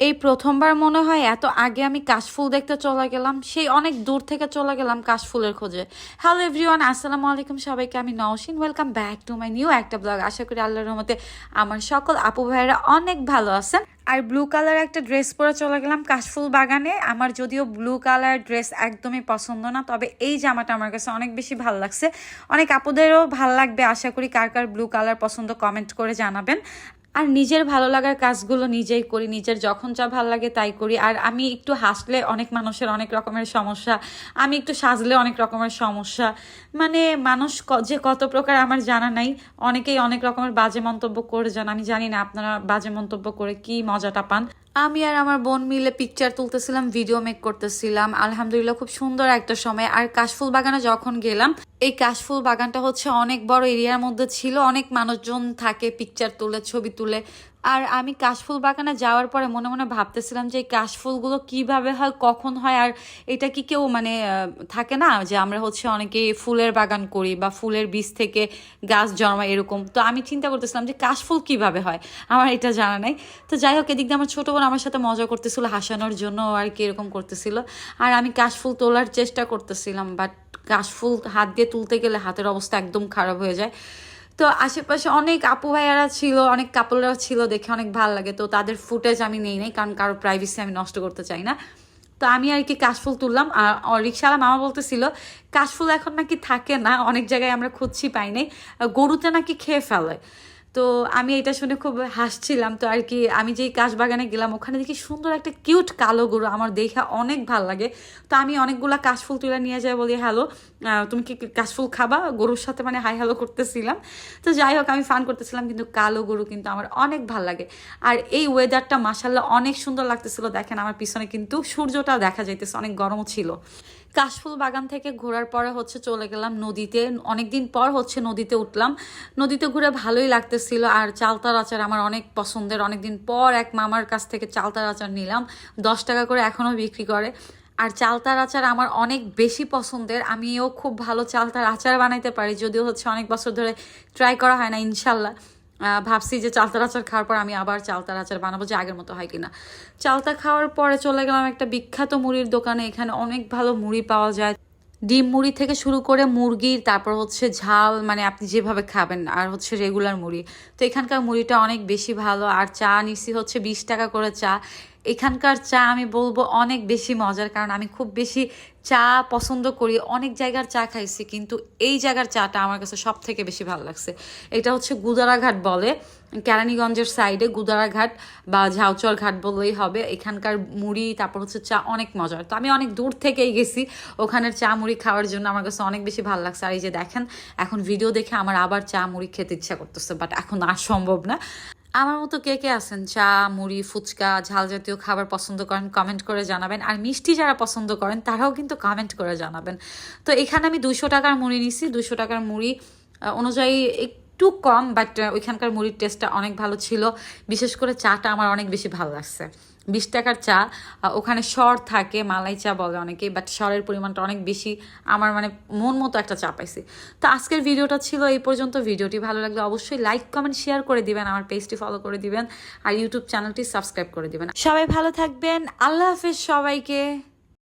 এই প্রথমবার মনে হয় এত আগে আমি কাশফুল দেখতে চলে গেলাম, সেই অনেক দূর থেকে চলে গেলাম কাশফুলের খোঁজে। হ্যালো এভরিওয়ান আসসালামু আলাইকুম সবাইকে, আমি Naushin welcome back to my new একটা ব্লগ আশা করি আল্লাহর রহমতে আমার সকল আপু ভাইয়েরা অনেক ভালো আছেন। আর ব্লু কালার একটা ড্রেস পরে চলে গেলাম কাশফুল বাগানে। আমার যদিও ব্লু কালার ড্রেস একদমই পছন্দ না, তবে এই জামাটা আমার কাছে অনেক বেশি ভালো লাগছে। অনেক আপুদেরও ভালো লাগবে, আশা করি কার কার ব্লু কালার পছন্দ কমেন্ট করে জানাবেন। আর নিজের ভালো লাগার কাজগুলো নিজেই করি, নিজের যখন যা ভালো লাগে তাই করি। আর আমি একটু হাসলে অনেক মানুষের অনেক রকমের সমস্যা, আমি একটু সাজলে অনেক রকমের সমস্যা। মানে মানুষ যে কত প্রকার আমার জানা নাই, অনেকেই অনেক রকমের বাজে মন্তব্য করে যান। আমি জানি না আপনারা বাজে মন্তব্য করে কি মজাটা পান। আমি আর আমার বোন মিলে পিকচার তুলতেছিলাম ভিডিও মেক করতেছিলাম। আলহামদুলিল্লাহ, খুব সুন্দর একটা সময়। আর কাশফুল বাগানে যখন গেলাম এই কাশফুল বাগানটা হচ্ছে অনেক বড় এরিয়ার মধ্যে ছিল, অনেক মানুষজন থাকে পিকচার তুলে, ছবি তুলে। আর আমি কাশফুল বাগানে যাওয়ার পরে মনে মনে ভাবতেছিলাম যে এই কাশফুলগুলো কীভাবে হয়, কখন হয়, আর এটা কি কেউ মানে থাকে না যে আমরা হচ্ছে অনেকে ফুলের বাগান করি বা ফুলের বীজ থেকে গাছ জন্মায় এরকম। তো আমি চিন্তা করতেছিলাম যে কাশফুল কীভাবে হয়, আমার এটা জানা নাই। তো যাই হোক, এদিক দিয়ে আমার ছোটো বোন আমার সাথে মজা করতেছিল, হাসানোর জন্য আর কি এরকম করতেছিল। আর আমি কাশফুল তোলার চেষ্টা করতেছিলাম বাট কাশফুল হাত দিয়ে তুলতে গেলে হাতের অবস্থা একদম খারাপ হয়ে যায়। তো আশেপাশে অনেক আপু ভাইয়ারা ছিল, অনেক কাপড়রা ছিল, দেখে অনেক ভালো লাগে। তো তাদের ফুটেজ আমি নেই নাই, কারণ কারও প্রাইভেসি আমি নষ্ট করতে চাই না। তো আমি আর কি কাশফুল তুললাম। আর রিক্সাওয়ালা মামা বলতেছিল কাশফুল এখন নাকি থাকে না, অনেক জায়গায় আমরা খুঁজছি, পাই নাই। গরুতে নাকি খেয়ে ফেলে। তো আমি এটা শুনে খুব হাসছিলাম। তো আর কি, আমি যেই কাশবাগানে গেলাম, ওখানে দেখি সুন্দর একটা কিউট কালো গরু, আমার দেখে অনেক ভালো লাগে। তো আমি অনেকগুলা কাশফুল তুলে নিয়ে যাই বলি, হ্যালো তুমি কি কাশফুল খাবা? গরুর সাথে মানে হাই হ্যালো করতেছিলাম। তো যাই হোক, আমি ফান করতেছিলাম, কিন্তু কালো গরু কিন্তু আমার অনেক ভালো লাগে। আর এই ওয়েদারটা মাসাল্লাহ অনেক সুন্দর লাগতেছিল, দেখেন আমার পিছনে কিন্তু সূর্যটা দেখা যাইতেছে, অনেক গরমও ছিল। কাশফুল বাগান থেকে ঘোরার পরে হচ্ছে চলে গেলাম নদীতে, অনেকদিন পর হচ্ছে নদীতে উঠলাম। নদীতে ঘুরে ভালোই লাগতেছিল আর চালতার আচার আমার অনেক পছন্দের। অনেকদিন পর এক মামার কাছ থেকে চালতার আচার নিলাম। দশ টাকা করে এখনও বিক্রি করে। আর চালতার আচার আমার অনেক বেশি পছন্দের। আমিও খুব ভালো চালতার আচার বানাইতে পারি, যদিও হচ্ছে অনেক বছর ধরে ট্রাই করা হয় না, ইনশাল্লাহ। ভাবছি যে চালতার আচার খাওয়ার পর আমি আবার চালতার আচার বানাবো যে আগের মতো হয় কিনা। চালতা খাওয়ার পরে চলে গেলাম একটা বিখ্যাত মুড়ির দোকানে। এখানে অনেক ভালো মুড়ি পাওয়া যায়। ডিম মুড়ি থেকে শুরু করে মুরগির তারপর হচ্ছে ঝাল মানে আপনি যেভাবে খাবেন, আর হচ্ছে রেগুলার মুড়ি। তো এখানকার মুড়িটা অনেক বেশি ভালো, আর চা নিছি হচ্ছে বিশ টাকা করে চা। এখানকার চা আমি বলব অনেক বেশি মজার, কারণ আমি খুব বেশি চা পছন্দ করি। অনেক জায়গার চা খাইছি, কিন্তু এই জায়গার চাটা আমার কাছে সব থেকে বেশি ভালো লাগছে। এটা হচ্ছে গুদারাঘাট বলে। কেরানীগঞ্জের সাইডে গুদারাঘাট বা ঝাউচর ঘাট বললেই হবে। এখানকার মুড়ি, তারপর হচ্ছে চা অনেক মজার। তো আমি অনেক দূর থেকেই গেছি। ওখানের চা মুড়ি খাওয়ার জন্য আমার কাছে অনেক বেশি ভালো লাগছে। আর এই যে দেখেন, এখন ভিডিও দেখে আমার আবার চা মুড়ি খেতে ইচ্ছা করতেছে বাট এখন আর সম্ভব না। আমার মতো কে কে আছেন? চা, মুড়ি, ফুচকা, ঝাল জাতীয় খাবার পছন্দ করেন কমেন্ট করে জানাবেন। আর মিষ্টি যারা পছন্দ করেন, তারাও কিন্তু কমেন্ট করে জানাবেন। তো এখানে আমি দুশো টাকার মুড়ি নিছি। দুশো টাকার মুড়ি অনুযায়ী একটু কম বাট ওইখানকার মুড়ির টেস্টটা অনেক ভালো ছিল। বিশেষ করে চাটা আমার অনেক বেশি ভালো লাগছে। বিশ টাকার চা ওখানে স্বর থাকে, মালাই চা বলে অনেকে বাট স্বরের পরিমাণটা অনেক বেশি। আমার মানে মন মতো একটা চা পাইছি। তো আজকের ভিডিওটা ছিল এই পর্যন্ত। ভিডিওটি ভালো লাগলে অবশ্যই লাইক কমেন্ট শেয়ার করে দিবেন, আমার পেজটি ফলো করে দিবেন, আর ইউটিউব চ্যানেলটি সাবস্ক্রাইব করে দিবেন। সবাই ভালো থাকবেন। আল্লাহ হাফেজ সবাইকে।